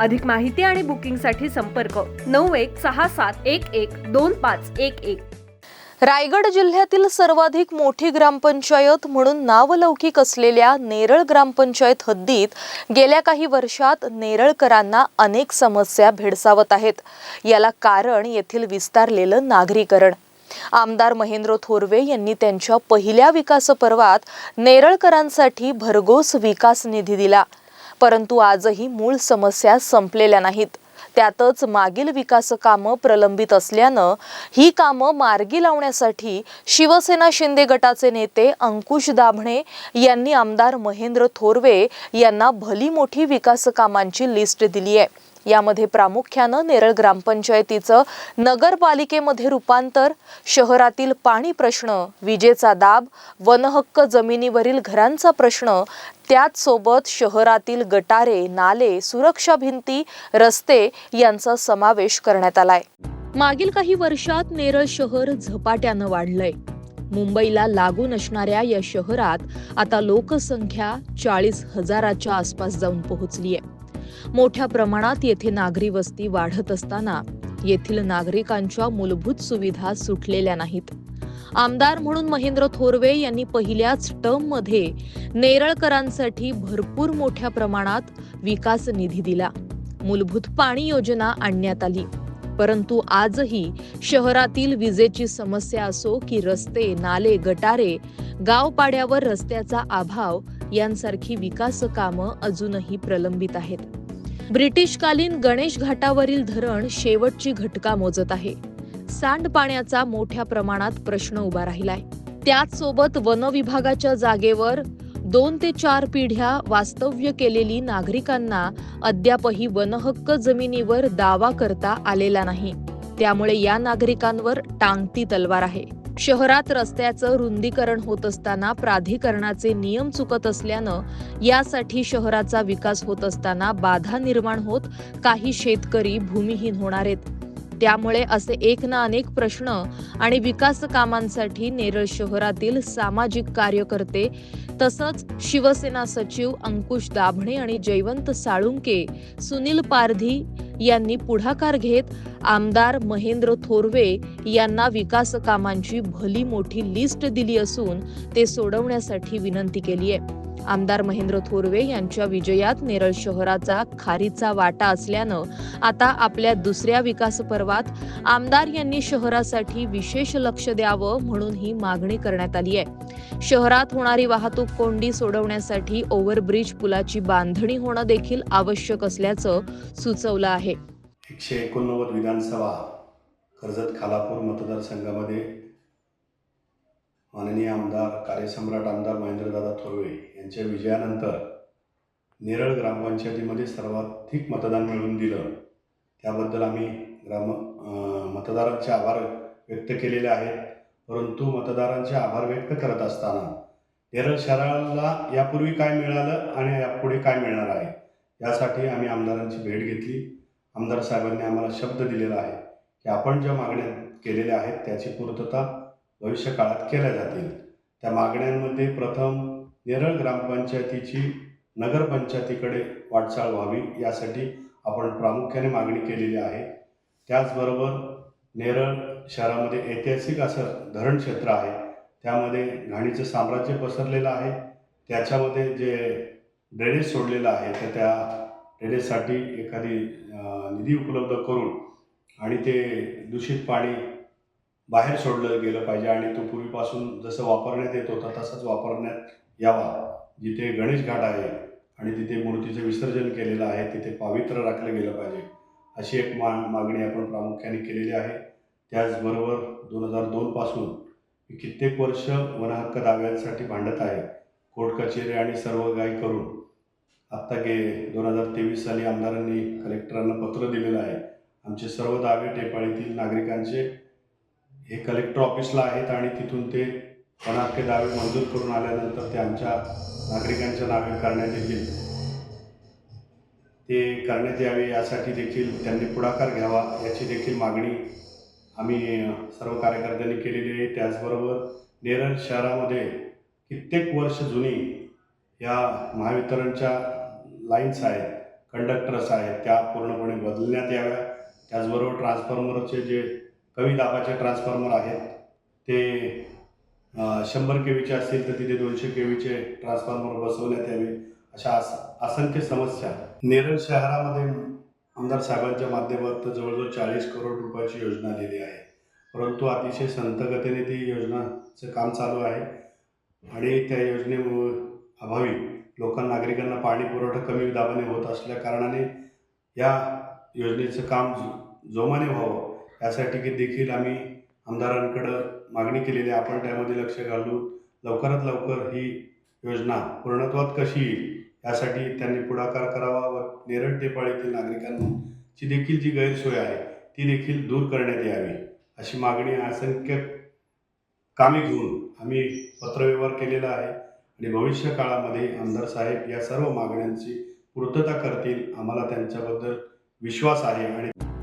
अधिक माहिती आणि बुकिंगसाठी संपर्क नऊ एक सहा सात एक एक दोन पाच एक एक. रायगड जिल्ह्यातील सर्वाधिक मोठी ग्रामपंचायत म्हणून नावलौकिक असलेल्या नेरळ ग्रामपंचायत हद्दीत गेल्या काही वर्षात नेरळकरांना अनेक समस्या भेडसावत आहेत. याला कारण येथील विस्तारलेलं नागरीकरण. आमदार महेंद्र थोरवे यांनी त्यांच्या पहिल्या विकास पर्वात नेरळकरांसाठी भरघोस विकास निधी दिला. परंतु आजही मूळ समस्या संपलेल्या नाहीत. त्यातच मागील विकास कामं प्रलंबित असल्यानं ही कामं मार्गी लावण्यासाठी शिवसेना शिंदे गटाचे नेते अंकुश दाभणे यांनी आमदार महेंद्र थोरवे यांना भली मोठी विकास कामांची लिस्ट दिली आहे यामध्ये प्रामुख्यानं नेरळ ग्रामपंचायतीचं नगरपालिकेमध्ये रूपांतर शहरातील पाणी प्रश्न विजेचा दाब वनहक्क जमिनीवरील घरांचा प्रश्न त्याचसोबत शहरातील गटारे नाले सुरक्षा भिंती रस्ते यांचा समावेश करण्यात आलाय. मागील काही वर्षात नेरळ शहर झपाट्यानं वाढलंय. मुंबईला लागून असणाऱ्या या शहरात आता लोकसंख्या चाळीस हजाराच्या आसपास जाऊन पोहोचली आहे मोठ्या प्रमाणात येथे नागरी वस्ती वाढत असताना येथील नागरिकांच्या मूलभूत सुविधा सुटलेल्या नाहीत. आमदार म्हणून महेंद्र थोरवे यांनी पहिल्याच टर्ममध्ये नेरळकरांसाठी भरपूर मोठ्या प्रमाणात विकास निधी दिला. मूलभूत पाणी योजना आणण्यात आली. परंतु आजही शहरातील विजेची समस्या असो की रस्ते नाले गटारे गावपाड्यावर रस्त्याचा अभाव यांसारखी विकास कामं अजूनही प्रलंबित आहेत. ब्रिटिशकालीन गणेश घाटावरील धरण शेवटची घटका मोजत आहे. सांडपाण्याचा मोठ्या प्रमाणात प्रश्न उभा राहिलाय. त्याचसोबत वन विभागाच्या जागेवर दोन ते चार पिढ्या वास्तव्य केलेली नागरिकांना अद्यापही वनहक्क जमिनीवर दावा करता आलेला नाही. त्यामुळे या नागरिकांवर टांगती तलवार आहे. शहरात रस्त्याचं रुंदीकरण होत असताना प्राधिकरणाचे नियम चुकत असल्यानं यासाठी शहराचा विकास होत असताना बाधा निर्माण होत काही शेतकरी भूमिहीन होणार आहेत. त्यामुळे असे एक ना अनेक प्रश्न आणि विकास कामांसाठी नेरळ शहरातील सामाजिक कार्यकर्ते तसंच शिवसेना सचिव अंकुश दाभणे आणि जयवंत साळुंके सुनील पारधी यांनी पुढाकार घेत आमदार महेंद्र थोरवे यांना विकास कामांची भली मोठी लिस्ट दिली असून ते सोडवण्यासाठी विनंती केली आहे. आमदार महेंद्र थोरवे यांच्या विजयात नेरळ शहराचा खारीचा वाटा असल्यानं आता आपल्या दुसऱ्या विकास पर्वात आमदार यांनी शहरासाठी विशेष लक्ष द्यावं म्हणून ही मागणी करण्यात आली आहे. शहरात होणारी वाहतूक कोंडी सोडवण्यासाठी ओव्हरब्रिज पुलाची बांधणी होणं देखील आवश्यक असल्याचं सुचवलं आहे. एकशे एकोणनव्वद विधानसभा कर्जत खालापूर मतदारसंघामध्ये माननीय आमदार कार्यसम्राट आमदार महेंद्रदादा थोरवे यांच्या विजयानंतर नेरळ ग्रामपंचायतीमध्ये सर्वाधिक मतदान मिळवून दिलं. त्याबद्दल आम्ही ग्राम मतदारांचे आभार व्यक्त केलेले आहेत. परंतु मतदारांचे आभार व्यक्त करत असताना नेरळ शहराला यापूर्वी काय मिळालं आणि यापुढे काय मिळणार आहे यासाठी आम्ही आमदारांची भेट घेतली. आमदार साहेबांनी आम्हाला शब्द दिलेला आहे की आपण ज्या मागण्या केलेल्या आहेत त्याची पूर्तता भविष्य काळात केल्या जातील. त्या मागण्यांमध्ये प्रथम नेरळ ग्रामपंचायतीची नगरपंचायतीकडे वाटचाल व्हावी यासाठी आपण प्रामुख्याने मागणी केलेली आहे. त्याचबरोबर नेरळ शहरामध्ये ऐतिहासिक असं धरण क्षेत्र आहे. त्यामध्ये घाणीचं साम्राज्य पसरलेलं आहे. त्याच्यामध्ये जे ड्रेनेज सोडलेलं आहे तर त्या ड्रेनेजसाठी एखादी निधी उपलब्ध करून आणि ते दूषित पाणी बाहेर सोडलं गेलं पाहिजे आणि तो पूर्वीपासून जसं वापरण्यात येत होता तसंच वापरण्यात यावा. जिथे गणेश घाट आहे आणि तिथे मूर्तीचं विसर्जन केलेलं आहे तिथे पावित्र्य राखलं गेलं पाहिजे. अशी एक मा मागणी आपण प्रामुख्याने केलेली आहे. त्याचबरोबर दोन हजार दोनपासून मी कित्येक वर्ष वनहक्क दाव्यांसाठी भांडत आहे. कोर्ट कचेरी आणि सर्व गाय करून. आत्ता गे दोन हजार तेवीस साली आमदारांनी कलेक्टरांना पत्र दिलेलं आहे. आमचे सर्व दावे टेपाळीतील नागरिकांचे हे कलेक्टर ऑफिसला आहेत आणि तिथून ते पन्नास दावे मंजूर करून आल्यानंतर ते आमच्या नागरिकांच्या नावे करण्यात येतील. ते करण्यात यावे यासाठी देखील त्यांनी पुढाकार घ्यावा याची देखील मागणी आम्ही सर्व कार्यकर्त्यांनी केलेली आहे. त्याचबरोबर नेरळ शहरामध्ये कित्येक वर्ष जुनी या महावितरणच्या लाईन्स आहेत कंडक्टर्स आहेत त्या पूर्णपणे बदलण्यात याव्या. त्याचबरोबर ट्रान्सफॉर्मरचे जे कमी दाबाचे ट्रान्सफॉर्मर आहेत. ते शंभर के व्हीचे असतील तर तिथे दोनशे के व्हीचे ट्रान्सफॉर्मर बसवण्यात यावे. अशा अस असंख्य समस्या. नेरळ शहरामध्ये आमदार साहेबांच्या माध्यमातून जवळजवळ चाळीस करोड रुपयाची योजना आलेली आहे. परंतु अतिशय संतगतीने ती योजनाचं काम चालू आहे. आणि त्या योजनेमुळे अभावी लोकांना नागरिकांना पाणी पुरवठा कमी दाबाने होत असल्या कारणाने या योजनेचं काम जो- जोमाने व्हावं. यासाठी की देखील आम्ही आमदारांकडं मागणी केलेली आहे. आपण त्यामध्ये लक्ष घालून लवकरात लवकर ही योजना पूर्णत्वात कशी येईल यासाठी त्यांनी पुढाकार करावा व नेरळ टेपाळीतील नागरिकांची देखील जी गैरसोय आहे ती देखील दूर करण्यात यावी अशी मागणी असंख्य कामे घेऊन आम्ही पत्रव्यवहार केलेला आहे आणि भविष्य काळामध्ये आमदार साहेब या सर्व मागण्यांची पूर्तता करतील आम्हाला त्यांच्याबद्दल विश्वास आहे आणि